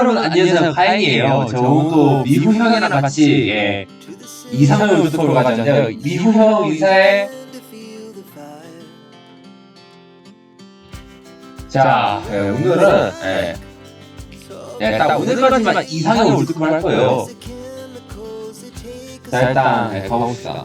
여러분 안녕하세요 파인이에요. 저 오늘도 미후 형이랑 같이 예, 이상을 월드컵으로 가자는데요. 미후 형 이사의 자 예, 오늘은 예, 예, 딱 오늘까지만 이상형 월드컵을 할 거예요. 자 일단 예, 가봅시다.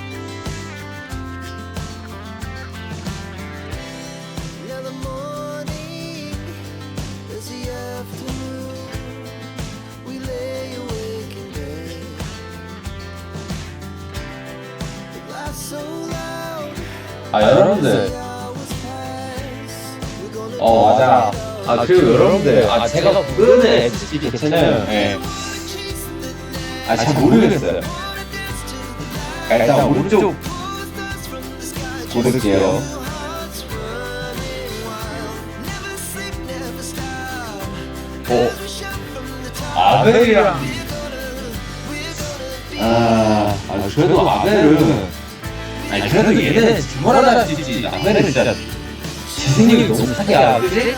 아 여러분들. hours pass. We're gonna 어 맞아. 아 그리고 여러분들. 아 제가 부르는 SG 개체는 예. 아잘 모르겠어요. 아, 일단 오른쪽 고를게요. 어? 아벨이랑. 아, 아 그래도 아벨은 아니 그래도 얘는 주말하다 할수 있지 아벨은 진짜 지승님이 너무 사기야 그지?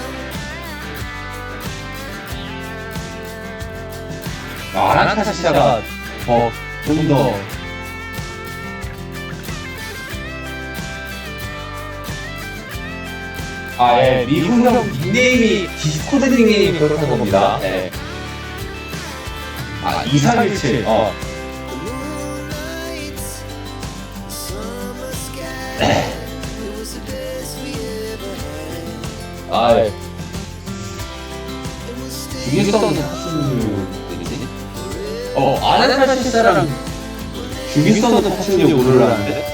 아나타시아가 더좀더 아, 예, 미국 형 닉네임이 디스코드 닉네임이 그렇다는 겁니다. 예. 아, 2317. 어. 아, 예. Stay 중일성은 파충류들이지? 어, 아나타시아랑 중일성은 파충류 오르라는데?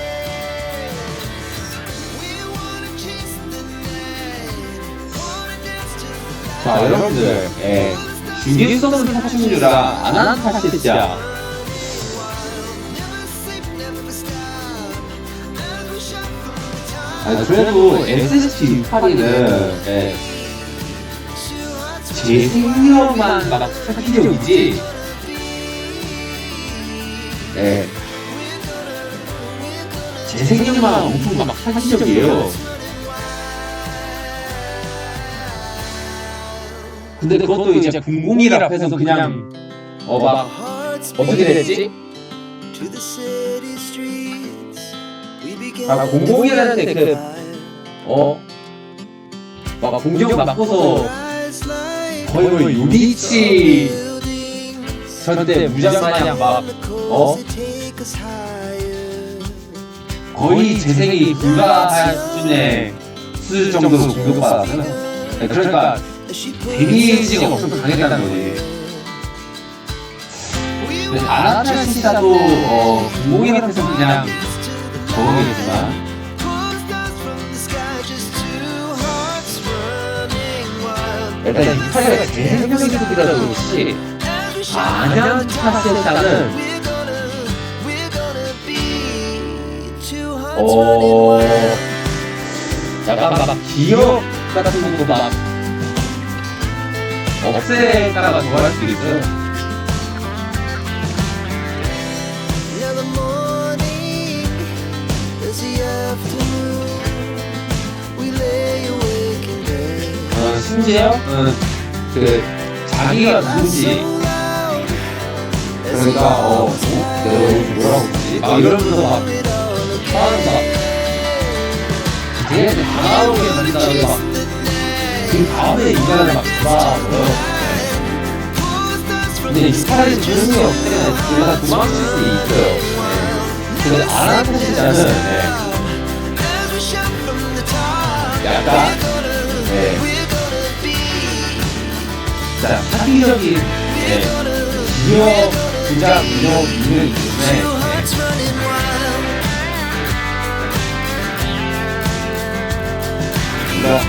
자, 여러분들, 예. 중일성은 파충류랑 아나타시아. 아니, 그래도 SSG68이는, 예. 제 생명만 막 사기적이지. 예. 제 생명만 엄청 막 사기적이에요. 근데 그것도 이제 공공이라 해서 그냥 어막 hearts 어떻게 됐지? 아 공공이라는 그 어? 막 공정 맞고서 거의 뭐 요리치. 절대 무장마냥 막 어? 거의 재생이 불가할 수준의 수준 정도로 공격받았어요. 네, 그러니까 데미지가 엄청 강했다는 거지. 근데 아나타시다도 어, 공공이라 해서 그냥 적응했지만 일단 이탈리아가 제일 생명력이라도 그렇지 아냐타시다는 어 약간 막 기억 같은 것도 막 없애다가 좋아할 수 있어요. 심지어 어, 그 자기가 누군지 그러니까 어, 어? 내가 뭐라고 했지? 막 이러면서 막막 걔한테 다가오게 만든다고 막그 다음에 인간을 막 잡아버려요. 근데 이 사람이 주는 게 때는 우리가 도망칠 수 있어요. 네. 근데 네. 약 자, 사기적인 예, 네, 무역 부자 무역 있는 때문에 우리가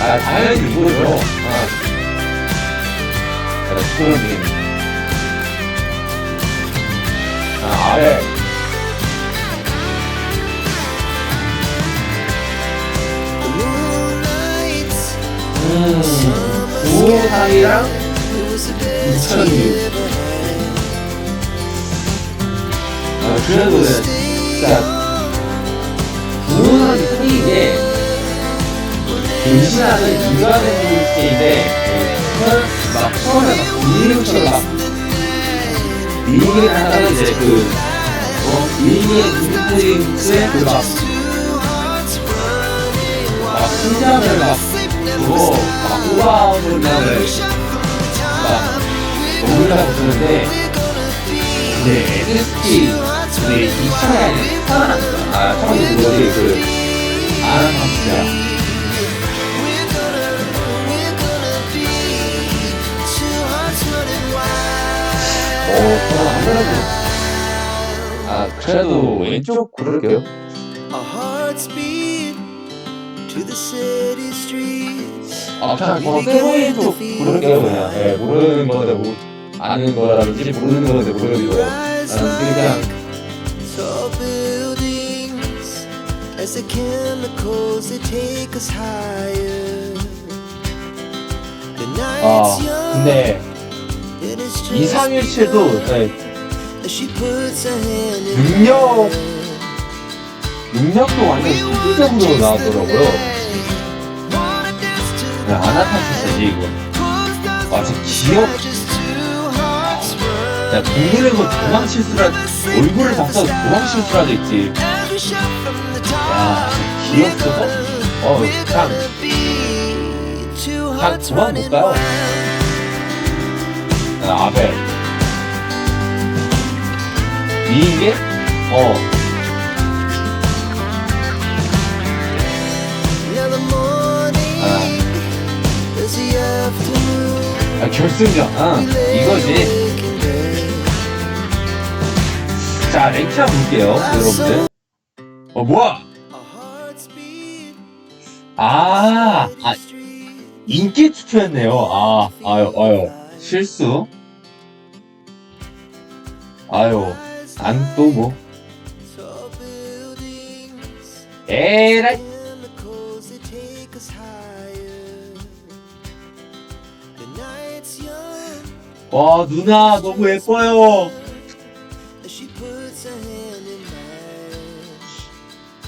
아, 당연히 이거죠. 아, 자, 그러면 아, 아래. 저는 5월이랑 2002. 아, 그래도 진짜 부모한 편인데 임신하는 육아하는 시기인데 막 처음에 막 공리처럼 막 미국이나 하다는 이제 그 어, 미국의 공포인데 그막 심장을 막 우아하는 막 올라가고 그러는데 네, NST 네, 이 살아났다. 아, 처음에 그거지, 그, 감자. 어, 저는 안 그래도. 아, 그래도 왼쪽 고를게요. 아, 그냥 저 세로인 쪽 고를게요, 그냥. 예, 모르는 건데, 뭐, 아는 거라든지, 모르는 건데, 모르는 거. 나는 그냥, as the chemicals they take us higher. The 아, night's young. 근데, it is just 2317도, 네, as she puts her hand in 능력, 능력도 완전 실질적으로 나왔더라고요. 네, 아나타시스지, 이거. 아, 진짜 기억, 야, 공부는 거 도망 실수라, 얼굴을 박사도 도망 실수라도 있지. 야, 귀엽어서? 어, 그냥, 그냥 도망 못 가요. 야, 아벨. 미인계? 어, 아, 결승전. 아, 이거지. 자, 랭킹 한번 볼게요, 여러분들. 어, 뭐야? 아, 아, 인기 투표했네요. 아, 아유, 아유, 실수. 아유, 난또 뭐. 에라이. 와, 누나, 너무 예뻐요.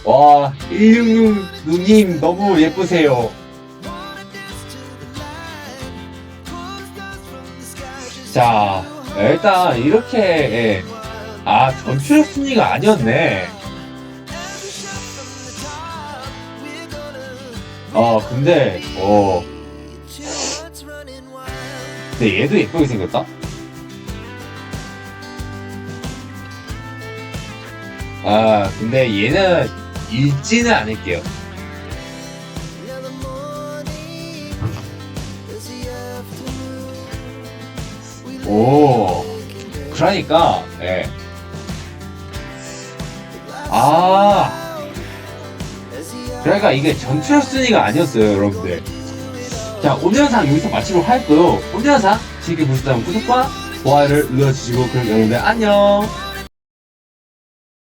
와, 166 누님, 너무 예쁘세요. 자, 일단, 이렇게, 예. 아, 전출의 순위가 아니었네. 어, 근데, 어, 근데 얘도 예쁘게 생겼다? 아, 근데 얘는 읽지는 않을게요. 오, 그러니까, 예. 아, as the 그러니까 이게 전출 순위가 아니었어요, 여러분들. 자, 오늘 영상 여기서 마치도록 할거요 오늘 영상 재밌게 보셨다면 구독과 좋아요를 눌러주시고, 그럼 여러분들 안녕!